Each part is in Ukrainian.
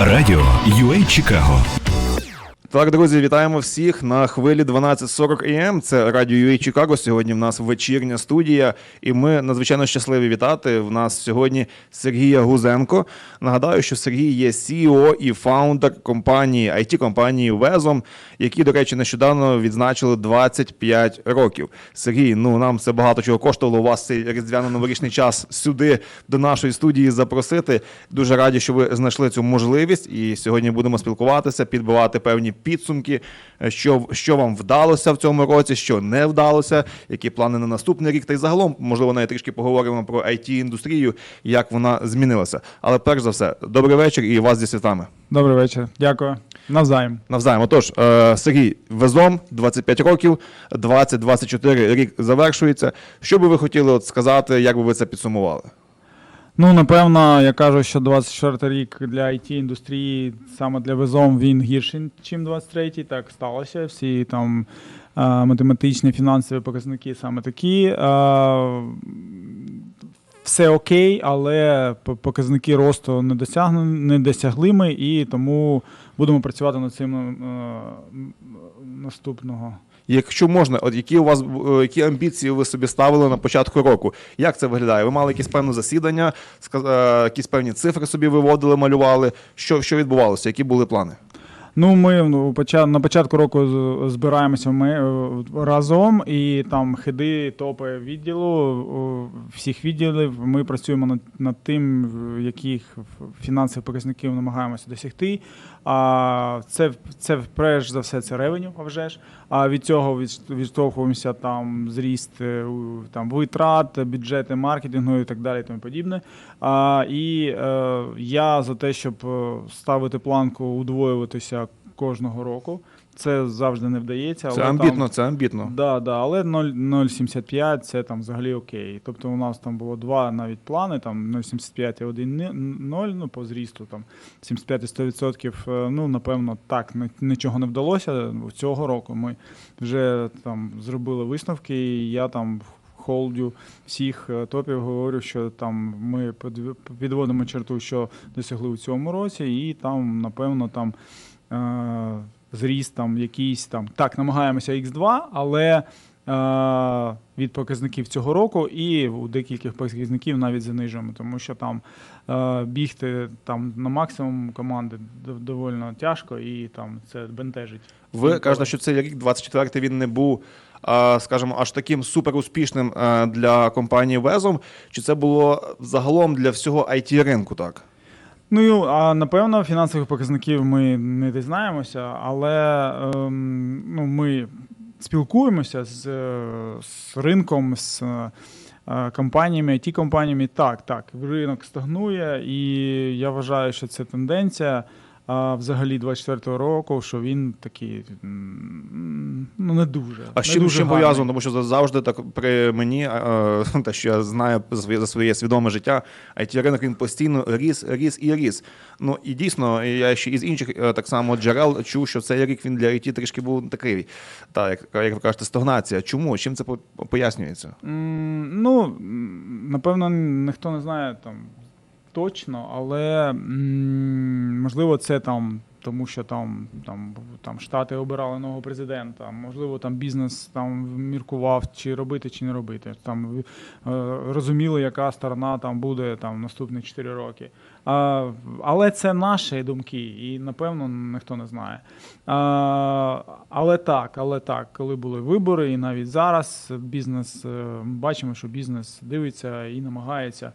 Радіо UA Чикаго. Так, друзі, вітаємо всіх на хвилі 12.40 АМ. Це радіо UA Чикаго. Сьогодні в нас вечірня студія, і ми надзвичайно щасливі вітати. В нас сьогодні Сергія Гузенко. Нагадаю, що Сергій є CEO і фаундер компанії it компанії Везом, які, до речі, нещодавно відзначили 25 років. Сергій, ну нам це багато чого коштувало. У вас цей різдвяно-новорічний час сюди до нашої студії запросити. Дуже раді, що ви знайшли цю можливість. І сьогодні будемо спілкуватися, підбивати певні підсумки, е, що, що вам вдалося в цьому році, що не вдалося, які плани на наступний рік. Та й загалом, можливо, навіть трішки поговоримо про it індустрію як вона змінилася. Але перш за все, добрий вечір і вас зі святами. Добрий вечір. Дякую. Навзаєм. Навзаєм. Отож, е, Сергій Везом, 25 років, 20-24 рік завершується. Що би ви хотіли от сказати, як би ви це підсумували? Ну, напевно, я кажу, що 24 рік для it індустрії саме для везом він гірший, ніж 23-й. Так сталося. Всі там е, математичні, фінансові показники саме такі. Е, все окей, але показники росту не досягну, не досягли ми, і тому будемо працювати над цим е, наступного. Якщо можна, от які у вас е, які амбіції ви собі ставили на початку року? Як це виглядає? Ви мали якісь певне засідання, е, якісь певні цифри собі виводили, малювали. Що, що відбувалося? Які були плани? Ну, ми ну, на початку року збираємося ми е, разом, і там хиди, топи відділу, всіх відділів. Ми працюємо над, над тим, яких фінансових показників намагаємося досягти. А це, це перш за все це ревеню, а вже ж. А від цього від, відштовхуємося там зріст е, там витрат, бюджети маркетингу і так далі, і тому подібне. А, і е, я за те, щоб е, ставити планку, удвоюватися кожного року. Це завжди не вдається. Це але амбітно, Там, це амбітно. да, да, але 0,75 це там взагалі окей. Тобто у нас там було два навіть плани, там 0,75 і 1,0, ну по зрісту там 75 і 100%. е, Ну, напевно, так нічого не вдалося. Цього року ми вже там зробили висновки, і я там холдю всіх е, топів говорю, що там ми підводимо черту, що досягли у цьому році, і там, напевно, там е, зріст там якийсь там. Так, намагаємося X2, але е, від показників цього року і у декількох показників навіть занижуємо, тому що там е, бігти там на максимум команди дов- доволі тяжко і там це бентежить. Ви кажете, що цей рік, 24-й, він не був, а, скажімо, аж таким суперуспішним е, для компанії Везом. Чи це було загалом для всього it ринку так? Ну, а напевно, фінансових показників ми не дізнаємося, але ем, ну, ми спілкуємося з, е, з ринком, з е, компаніями, it компаніями. Так, так, ринок стагнує, і я вважаю, що це тенденція. А взагалі 24-го року, що він такий ну не дуже. А з чим, дуже чим пов'язано? Тому що завжди так при мені, те, що я знаю за своє, свідоме життя, it ринок він постійно ріс, ріс і ріс. Ну і дійсно, я ще із інших е, так само джерел чув, що цей рік він для IT трішки був такий, так, як, як ви кажете, стагнація. Чому? Чим це пояснюється? Ну, напевно, ніхто не знає там точно, але можливо, це там. Тому що там, там, там Штати обирали нового президента, можливо, там бізнес там міркував, чи робити, чи не робити. Там е, розуміли, яка сторона там буде там наступні 4 роки. А, але це наші думки, і напевно ніхто не знає. А, але так, але так, коли були вибори, і навіть зараз бізнес е, бачимо, що бізнес дивиться і намагається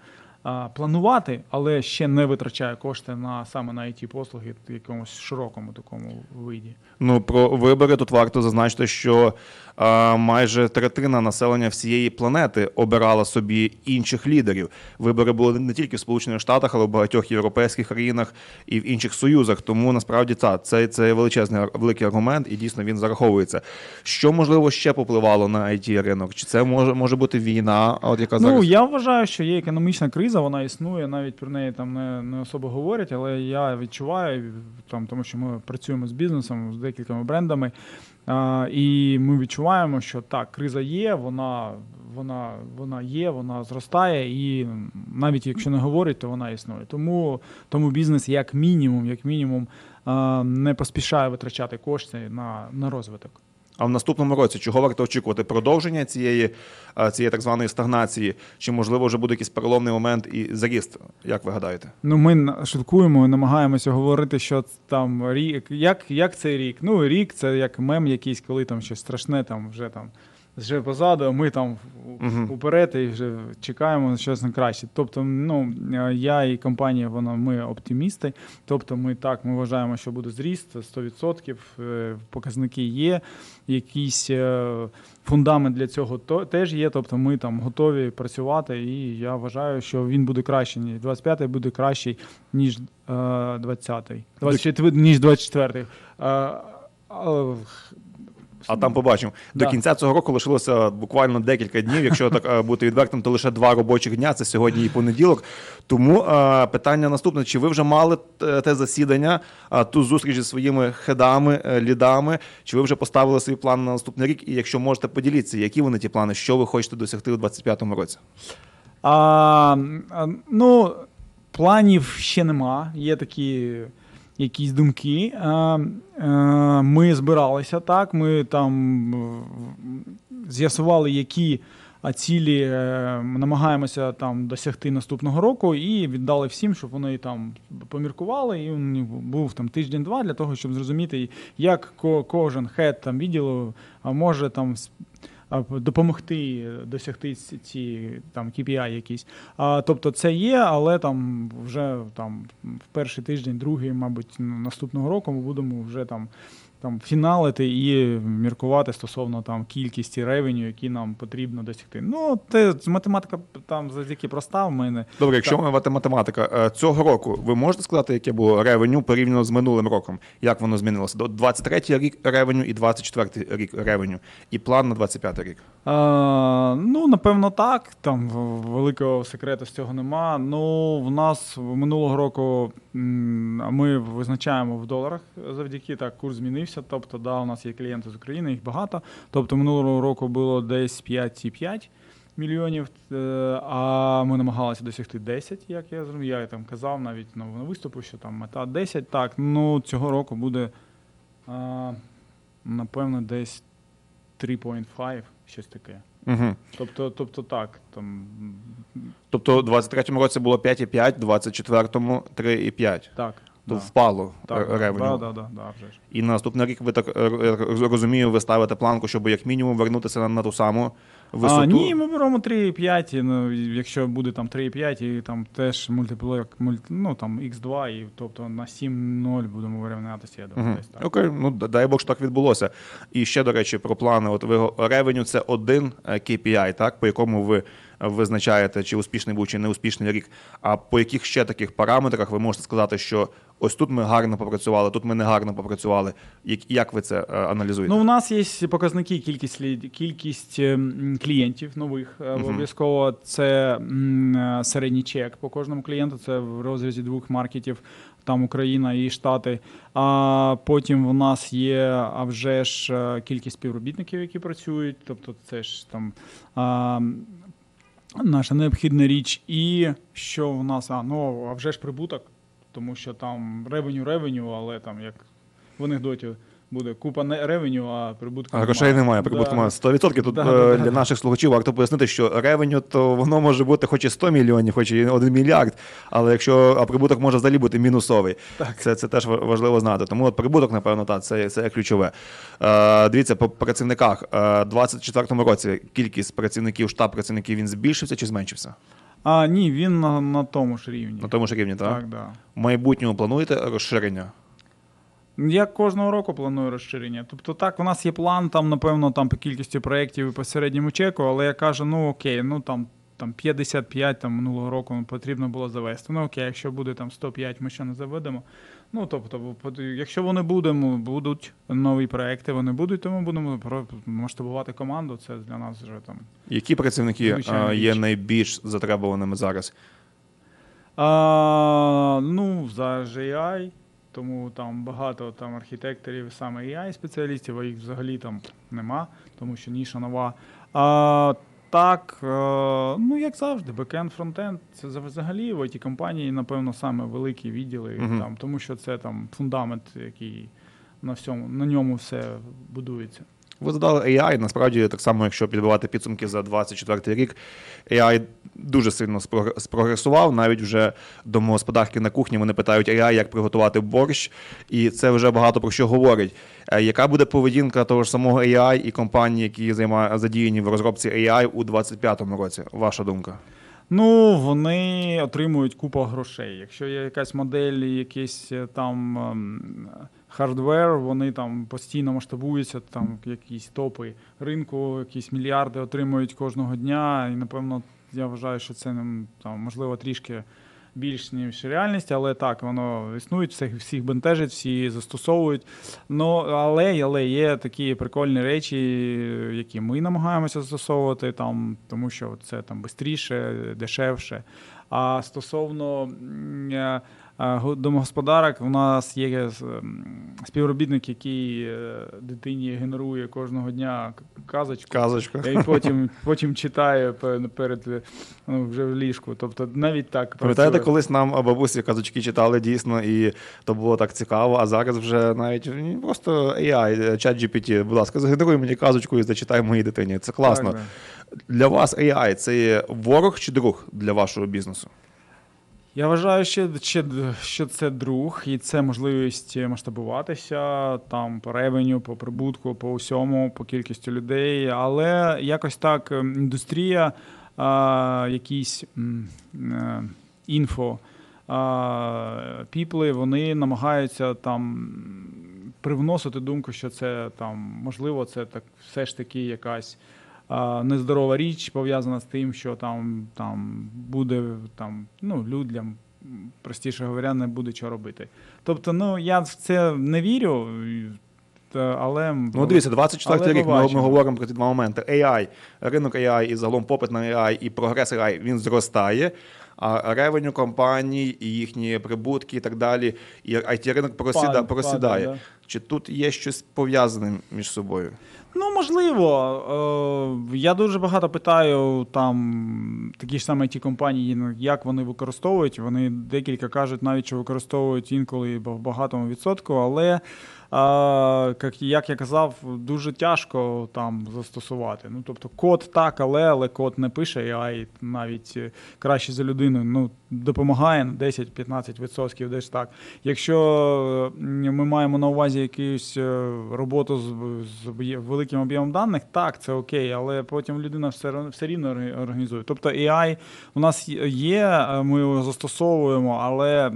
планувати, але ще не витрачає кошти на саме на it послуги в якомусь широкому такому виді. Ну, про вибори тут варто зазначити, що е, майже третина населення всієї планети обирала собі інших лідерів. Вибори були не тільки в Сполучених Штатах, але в багатьох європейських країнах і в інших союзах. Тому насправді та це, це величезний великий аргумент, і дійсно він зараховується. Що можливо ще попливало на it ринок? Чи це може може бути війна? От яка Ну я вважаю, що є економічна криза, вона існує, навіть про неї там не, не особо говорять, але я відчуваю там, тому що ми працюємо з бізнесом, з декількома брендами. А, і ми відчуваємо, що так, криза є, вона вона, вона є, вона зростає, і навіть якщо не говорить, то вона існує. Тому, тому бізнес, як мінімум, як мінімум, е, не поспішає витрачати кошти на, на розвиток. А в наступному році чого варто очікувати? Продовження цієї, е, цієї так званої стагнації, чи можливо вже буде якийсь переломний момент і заріст? Як ви гадаєте? Ну, ми шуткуємо і намагаємося говорити, що там рік. Як, як цей рік? Ну, рік це як мем якийсь, коли там щось страшне, там вже там. Вже позаду, а ми там у- Мгм. уперед і вже чекаємо на щось на краще. Тобто, ну е, я і компанія, вона ми оптимісти. Тобто, ми так ми вважаємо, що буде зріст 100%, е, показники є, якийсь е, фундамент для цього то теж є. Тобто, ми там готові працювати, і я вважаю, що він буде кращий. ніж 25-й буде кращий ніж е, 20-й. 24 ніж 24-й. А там побачимо. До Да. кінця цього року лишилося буквально декілька днів. Якщо так е, бути відвертим, то лише два робочих дня. Це сьогодні і понеділок. Тому е, питання наступне: чи ви вже мали е, те засідання, е, ту зустріч зі своїми хедами, е, лідами? Чи ви вже поставили свій план на наступний рік? І якщо можете поділіться, які вони ті плани, що ви хочете досягти у 2025 році? А, а, ну, планів ще нема. Є такі якісь думки. А, ми збиралися так. Ми там е, з'ясували, які цілі е, намагаємося там досягти наступного року, і віддали всім, щоб вони там поміркували. І був там тиждень-два для того, щоб зрозуміти, як ко- кожен хед там відділу може там допомогти досягти ці, ці там KPI якісь. А, тобто це є, але там вже там в перший тиждень, другий, мабуть, наступного року ми будемо вже там. Там фіналити і міркувати стосовно там кількості ревеню, які нам потрібно досягти. Ну, те математика там завдяки проста в мене. Добре, якщо Так. мова математика е, цього року, ви можете сказати, яке було ревеню порівняно з минулим роком? Як воно змінилося? До 23 рік ревеню і 24 рік ревеню, і план на 25 рік. А, ну, напевно, так. Там великого секрету з цього нема. Ну, в нас минулого року ми визначаємо в доларах завдяки так, курс змінився. Тобто, да, у нас є клієнти з України, їх багато. Тобто, минулого року було десь 5,5 мільйонів, е, а ми намагалися досягти 10, як я зрозумів. Я там казав навіть ну, на виступу, що там мета 10. Так, ну цього року буде, а, напевно, десь 3,5, щось таке. Угу. Тобто, тобто так, там Тобто у 23-му році було 5,5, 24-му 3,5. так. То да, впало так, е, ревеню. Да, да, да, да, вже ж. І на наступний рік ви так е, е, розумію, ви ставите планку, щоб як мінімум вернутися на, на ту саму висоту. А, ні, ми беремо 3,5, ну, якщо буде там 3,5, і там теж мультиплек, мульти, ну там X2, і тобто на 7,0 будемо вирівнятися, я думаю, Мгм. десь так. Окей, ну дай Бог, що так відбулося. І ще, до речі, про плани. От ви ревеню це один KPI, так, по якому ви визначаєте, чи успішний був, чи неуспішний рік. А по яких ще таких параметрах ви можете сказати, що ось тут ми гарно попрацювали, тут ми не гарно попрацювали. Як, як ви це е, аналізуєте? Ну, у нас є показники кількість кількість ем, клієнтів нових. Мгм. Обов'язково це е, середній чек по кожному клієнту. Це в розрізі двох маркетів. Там Україна і Штати. А потім в нас є а вже ж кількість співробітників, які працюють. Тобто, це ж там наша необхідна річ. І що в нас? А ну а вже ж прибуток, тому що там ревеню ревеню, але там як в анекдоті буде купа не ревеню, а прибутку А грошей немає, прибутку Да. немає 100%. Тут Да, е, да, для да. наших слухачів варто пояснити, що ревеню то воно може бути хоч і 100 мільйонів, хоч і 1 мільярд, але якщо а прибуток може взагалі бути мінусовий. Це, це теж ва- важливо знати. Тому от прибуток, напевно, так, це, це ключове. Е, дивіться, по працівниках. Е, 24-му році кількість працівників, штаб працівників він збільшився чи зменшився? А ні, він на, на тому ж рівні. На тому ж рівні, так? так, да. В майбутньому плануєте розширення? Я кожного року планую розширення. Тобто, так, у нас є план, там, напевно, там по кількості проєктів і по середньому чеку, але я кажу, ну окей, ну там. Там 55 там, минулого року потрібно було завести. Ну окей, якщо буде там 105, ми ще не заведемо. Ну тобто, якщо вони будемо, будуть нові проекти, вони будуть, то ми будемо масштабувати команду. Це для нас вже там Які працівники е, є найбільш затребуваними зараз? А, ну, за AI, тому там багато там архітекторів, саме AI спеціалістів, а їх взагалі там нема, тому що ніша нова. А так, е, ну як завжди, бекенд, фронтенд це за- взагалі в it компанії, напевно, саме великі відділи, Мгм. там, тому що це там фундамент, який на всьому, на ньому все будується. Ви задали AI, насправді, так само, якщо підбивати підсумки за 24 рік, AI дуже сильно спрогресував. Навіть вже домогосподарки на кухні вони питають AI, як приготувати борщ, і це вже багато про що говорить. Е, Яка буде поведінка того ж самого AI і компаній, які займають задіяні в розробці AI у 2025 році? Ваша думка? Ну, вони отримують купу грошей. Якщо є якась модель, якийсь е, там ем, хардвер, вони там постійно масштабуються, там якісь топи ринку, якісь мільярди отримують кожного дня. І напевно, я вважаю, що це там можливо трішки. Більш ніж реальність, але так, воно існує, всіх, всіх бентежить, всі застосовують. Ну, але, але є такі прикольні речі, які ми намагаємося застосовувати, там, тому що це там швидше, дешевше. А стосовно е, домогосподарок, у нас є е, співробітник, який е, дитині генерує кожного дня к- казочку. І потім, потім читає перед е, ну, вже в ліжку. Тобто навіть так. Пам'ятаєте, колись нам бабусі казочки читали дійсно, і то було так цікаво, а зараз вже навіть просто AI, чат GPT, будь ласка, згенеруй мені казочку і зачитай моїй дитині. Це класно. Так. Для вас AI це є ворог чи друг для вашого бізнесу? Я вважаю, що, що, що це друг, і це можливість масштабуватися там по ревеню, по прибутку, по усьому, по кількістю людей. Але якось так ем, індустрія, а, якісь е, інфо. Піпли вони намагаються там привносити думку, що це там можливо, це так все ж таки якась нездорова річ пов'язана з тим, що там, там буде там, ну, людям, простіше говоря, не буде що робити. Тобто, ну я в це не вірю, але Ну, дивіться, 24 але рік ми, ми говоримо про ці два моменти. AI, ринок AI і загалом попит на AI і прогрес AI, він зростає. А ревеню компаній, і їхні прибутки і так далі, і it ринок просіда, просідає. падає, Чи тут є щось пов'язане між собою? Ну, можливо. Е, Я дуже багато питаю там такі ж саме ті компанії, ну, як вони використовують. Вони декілька кажуть, навіть що використовують інколи в багатому відсотку, але. А, як, як я казав, дуже тяжко там застосувати. Ну, тобто код так, але, але код не пише AI навіть е, краще за людину. Ну, допомагає на 10-15% десь так. Якщо е, ми маємо на увазі якусь е, роботу з, з великим об'ємом даних, так, це окей, але потім людина все, все рівно організує. Тобто AI у нас є, е, ми його застосовуємо, але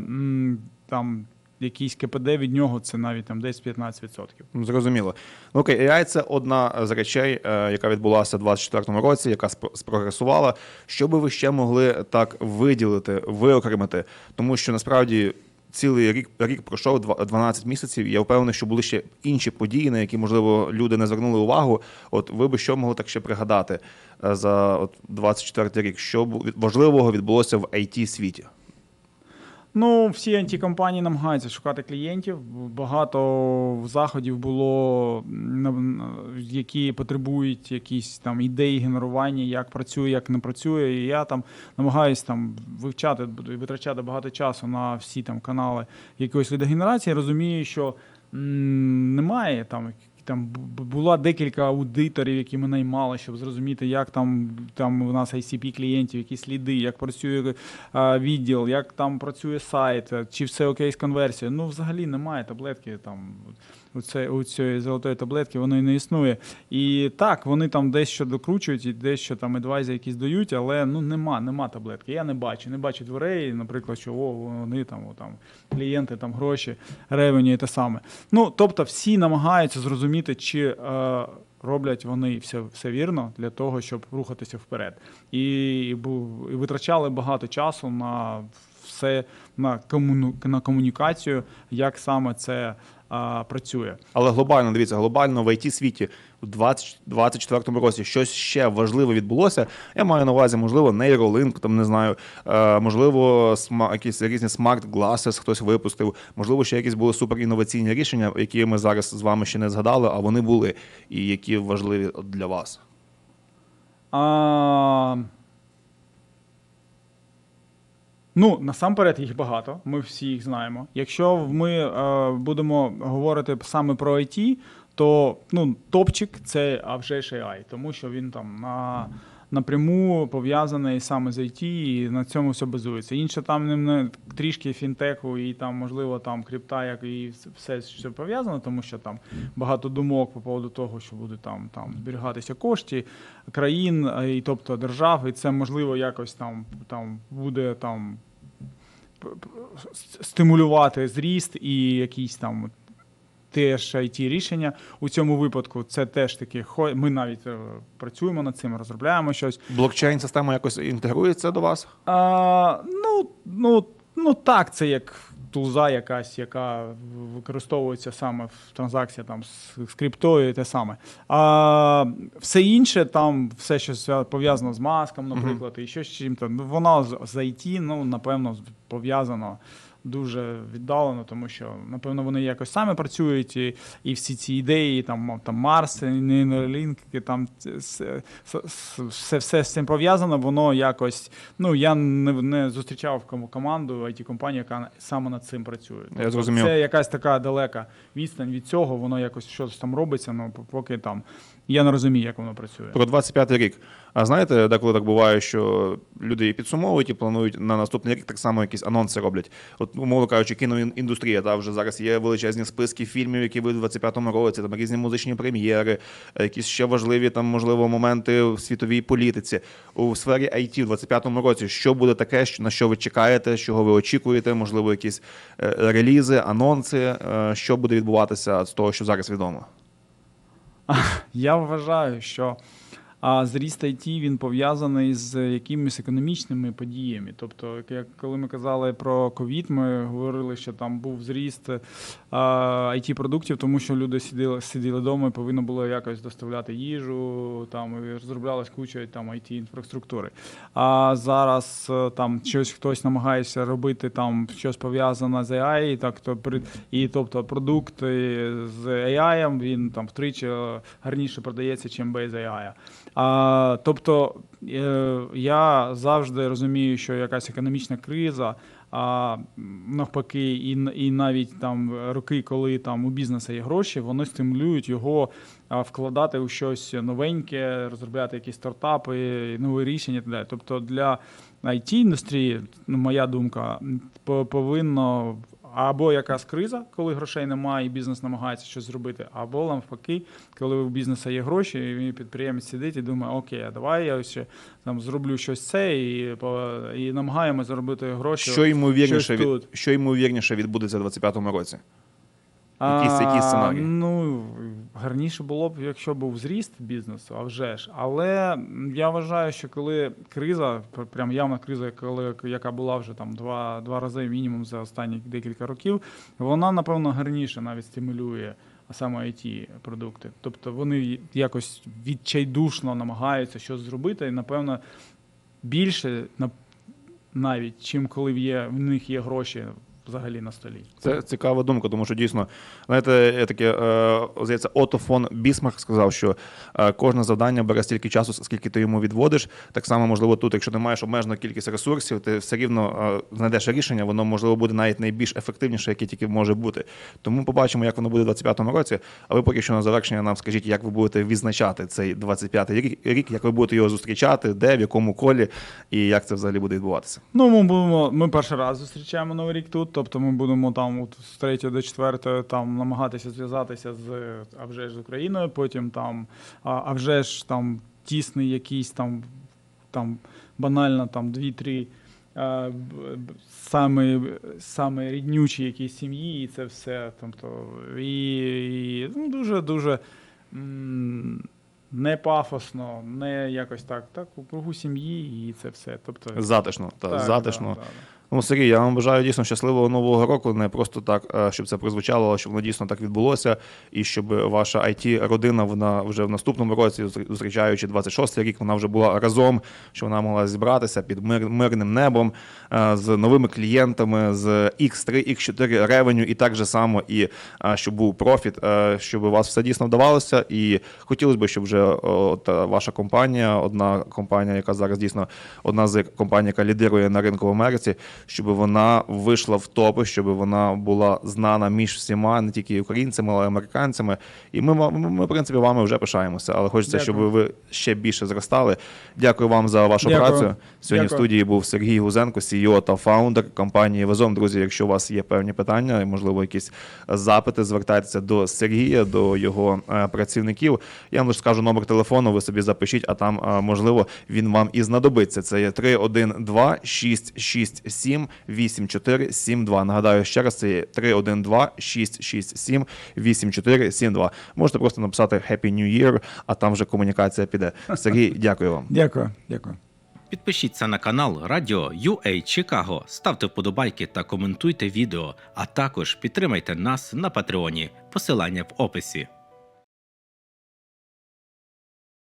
там якийсь КПД від нього це навіть там 10-15%. Ну, Зрозуміло. Ну, окей, AI – це одна з речей, е, яка відбулася у 2024 році, яка спро- спрогресувала. Що би ви ще могли так виділити, виокремити? Тому що насправді цілий рік, рік пройшов два- 12 місяців. Я впевнений, що були ще інші події, на які, можливо, люди не звернули увагу. От ви би що могли так ще пригадати е, за от 24 рік? Що важливого відбулося в it світі? Ну, всі IT-компанії намагаються шукати клієнтів. Багато заходів було, які потребують якісь там ідеї генерування, як працює, як не працює. І я там намагаюся там вивчати, витрачати багато часу на всі там канали якоїсь лідогенерації. Розумію, що м, немає там. Там була декілька аудиторів, які ми наймали, щоб зрозуміти, як там, там у нас ICP клієнтів, які сліди, як працює відділ, як там працює сайт, чи все окей з конверсією. Ну, взагалі немає таблетки там. У, це, у цієї золотої таблетки воно і не існує. І так, вони там дещо докручують і дещо там адвайзи якісь дають, але ну нема, нема таблетки. Я не бачу. Не бачу дверей, наприклад, що о, вони там, о, там клієнти, там гроші, ревені і те саме. Ну, тобто, всі намагаються зрозуміти, чи. Е, Роблять вони все, все вірно для того, щоб рухатися вперед. І, і, і витрачали багато часу на все на, комуну, на комунікацію, як саме це а, працює. Але глобально, дивіться, глобально в it світі у 2024 році щось ще важливе відбулося. Я маю на увазі, можливо, нейролинк, там не знаю, е, можливо, сма- якісь різні смарт glasses хтось випустив. Можливо, ще якісь були суперінноваційні рішення, які ми зараз з вами ще не згадали, а вони були і які важливі для вас. А... Ну, насамперед їх багато, ми всі їх знаємо. Якщо ми е, будемо говорити саме про IT, то ну, топчик це а вже AI, тому що він там на, напряму пов'язаний саме з IT і на цьому все базується. Інше там не- трішки фінтеху і там, можливо, там крипта, як і все, що пов'язано, тому що там багато думок по поводу того, що буде там, там зберігатися кошти країн, і тобто держав, і це можливо якось там, там буде там стимулювати зріст і якісь там. Теж it рішення у цьому випадку це теж таки ми навіть е, працюємо над цим, розробляємо щось. Блокчейн система якось інтегрується до вас? А, ну, ну, ну так, це як тулза якась, яка використовується саме в транзакціях там з, криптою і те саме. А все інше, там все, що пов'язано з маском, наприклад, і ще з чим-то, ну, воно з IT, ну, напевно, пов'язано. Дуже віддалено, тому що напевно вони якось самі працюють, і, і всі ці ідеї, там, там Марс, нейролінки, там все, все, все з цим пов'язано, воно якось. Ну я не, не зустрічав кому- команду it компанії яка саме над цим працює. Тобто зрозумів. Це якась така далека відстань від цього, воно якось щось там робиться, ну поки там я не розумію, як воно працює. Про 25-й рік. А знаєте, деколи так буває, що люди підсумовують і планують на наступний рік так само якісь анонси роблять. От, умовно кажучи, кіноіндустрія, та вже зараз є величезні списки фільмів, які вийдуть у 25-му році, там різні музичні прем'єри, е, якісь ще важливі там, можливо, моменти в світовій політиці. У сфері IT в 25-му році що буде таке, на що ви чекаєте, чого ви очікуєте, можливо, якісь е, релізи, анонси, е, що буде відбуватися з того, що зараз відомо? Я вважаю, що а, зріст IT він пов'язаний з якимись економічними подіями. Тобто, як коли ми казали про ковід, ми говорили, що там був зріст it продуктів, тому що люди сиділи, сиділи вдома і повинно було якось доставляти їжу, там і розроблялась куча там it інфраструктури. А зараз е, там щось хтось намагається робити там щось пов'язане з AI, так то і тобто продукт е, з AI, він там втричі е, гарніше продається, чим без AI. А, тобто е, я завжди розумію, що якась економічна криза. А навпаки, і, і навіть там роки, коли там у бізнесу є гроші, вони стимулюють його вкладати у щось новеньке, розробляти якісь стартапи, нові рішення так далі. Тобто для it індустрії, моя думка, повинно або якась криза, коли грошей немає, і бізнес намагається щось зробити, або навпаки, коли у бізнесу є гроші, і підприємець сидить і думає, окей, а давай я ще там зроблю щось це і, по- і намагаємося заробити гроші. Що ймовірніше, від, що ймовірніше відбудеться в 25-му році? Якісь, якісь сценарії? Ну, гарніше було б, якщо був зріст бізнесу, а вже ж. Але я вважаю, що коли криза, прям явна криза, коли, яка була вже там два, два рази мінімум за останні декілька років, вона, напевно, гарніше навіть стимулює саме it продукти. Тобто вони якось відчайдушно намагаються щось зробити, і, напевно, більше на- навіть, чим коли є, в них є гроші взагалі на столі. Це цікава думка, тому що дійсно, знаєте, таке, е, здається, Ото фон Бісмарк сказав, що е, кожне завдання бере стільки часу, скільки ти йому відводиш. Так само, можливо, тут, якщо ти маєш обмежену кількість ресурсів, ти все рівно е, знайдеш рішення, воно можливо буде навіть найбільш ефективніше, яке тільки може бути. Тому побачимо, як воно буде в 25-му році. А ви поки що на завершення нам скажіть, як ви будете відзначати цей 25-й рік, рік, як ви будете його зустрічати, де, в якому колі, і як це взагалі буде відбуватися. Ну, ми будемо. Ми перший раз зустрічаємо новий рік тут. Тобто ми будемо там от з 3 до 4 там намагатися зв'язатися з а вже ж з Україною. Потім там, а, вже ж там тісний якийсь там, там банально там 2-3 а, б- б- саме, саме ріднючі якісь сім'ї, і це все. Тобто, і, і ну, дуже дуже. Не пафосно, не якось так, так, у кругу сім'ї, і це все. Тобто, Затишно, та, так, затишно. да, да, да. Ну, Сергій, я вам бажаю дійсно щасливого нового року. Не просто так, е, щоб це прозвучало, а щоб воно дійсно так відбулося, і щоб ваша it родина вона вже в наступному році, зустрічаючи 26-й рік, вона вже була разом, що вона могла зібратися під мир, мирним небом е, з новими клієнтами, з X3, X4 ревеню, і так же само, і е, щоб був профіт, щоб у вас все дійсно вдавалося. І хотілося б, щоб вже от, ваша компанія, одна компанія, яка зараз дійсно одна з компаній, яка лідирує на ринку в Америці, щоб вона вийшла в топи, щоб вона була знана між всіма, не тільки українцями, але й американцями. І ми, ми, ми, в принципі, вами вже пишаємося. Але хочеться, щоб ви ще більше зростали. Дякую вам за вашу Дякую. працю. Сьогодні в студії був Сергій Гузенко, CEO та фаундер компанії Везом. Друзі, якщо у вас є певні питання, можливо, якісь запити, звертайтеся до Сергія, до його е, працівників. Я вам лише скажу номер телефону, ви собі запишіть, а там, е, можливо, він вам і знадобиться. Це є 312 667 8472. Нагадаю ще раз, це є 312 667 8472. Можете просто написати Happy New Year, а там вже комунікація піде. Сергій, дякую вам. Дякую, дякую. Підпишіться на канал Радіо UA Чикаго, ставте вподобайки та коментуйте відео, а також підтримайте нас на Патреоні. Посилання в описі.